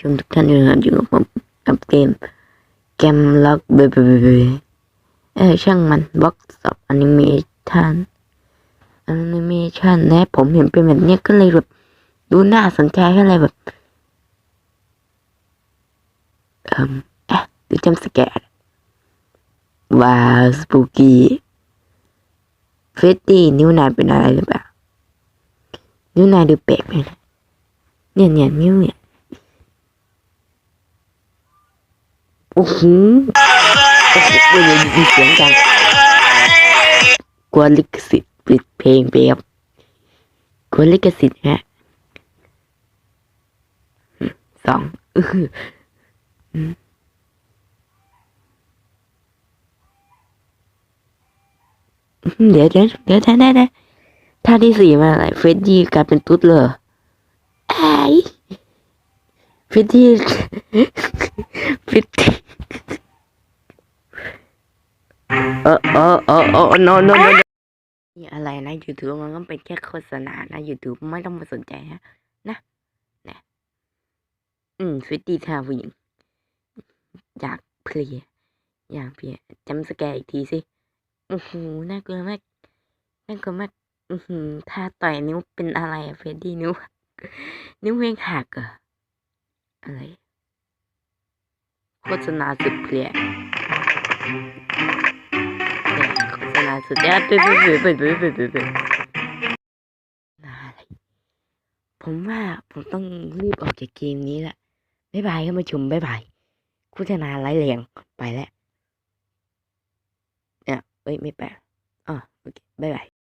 ชมทุกท่านอยู่นะครับอยู่กับผมกับเกมเกมล็อกเบเบเบเบเออช่างมันบล็อกสอบอนิเมชันอนิเมชันนะผมเห็นเป็นแบบนี้ก็เลยแบบดูน่าสนใจก็เลยแบบเอ่มเอ๊ะดูจำสแกนว้าวสปูกี้เฟรดดี้นิ้วนายเป็นอะไรหรือเปล่านิ้วนายดูแปลกไปนะเนี่ยเนี่ยนิ้วเนี่ย โอ้โหโอ้โหเดี๋ยมีเสียงจังกลัวลิขสิทธิ์ปิดเพลงไปครับกลัวลิขสิทธิ์ฮะสองอือหือเดี๋ยวเดี๋ยวเดี๋ยวท่าได้ได้ท่าที่สี่มาอะไรเฟรดดี้กลายเป็นตุ๊ดเลยไอ้เฟรดดี้เฟรดดี้ เออเออเออเออ no no no นี่อะไรนะ YouTube มันก็เป็นแค่โฆษณานะ YouTube ไม่ต้องมาสนใจนะนะนะอืมฟิตตี้ทาผู้หญิง อยากเพลียอยากเพลียจำสแกอีกทีสิโอ้โหน่ากลัวมากน่ากลัวมากอือหือถ้าต่อยนิ้วเป็นอะไรอะเฟดดี้นิ้ว นิ้วเวงหักอะอะไรโฆษณาสุดเพลีย นาสุดยอดสุดสุดสุดสุดผมว่าผมต้องรีบออกจากเกมนี้ละบ๊ายบายเข้ามาชมบ๊ายบายโฆษณาไรแรงไปแล้วเนี่ยเอ้ยไม่แปลอะโอเคบ๊ายบาย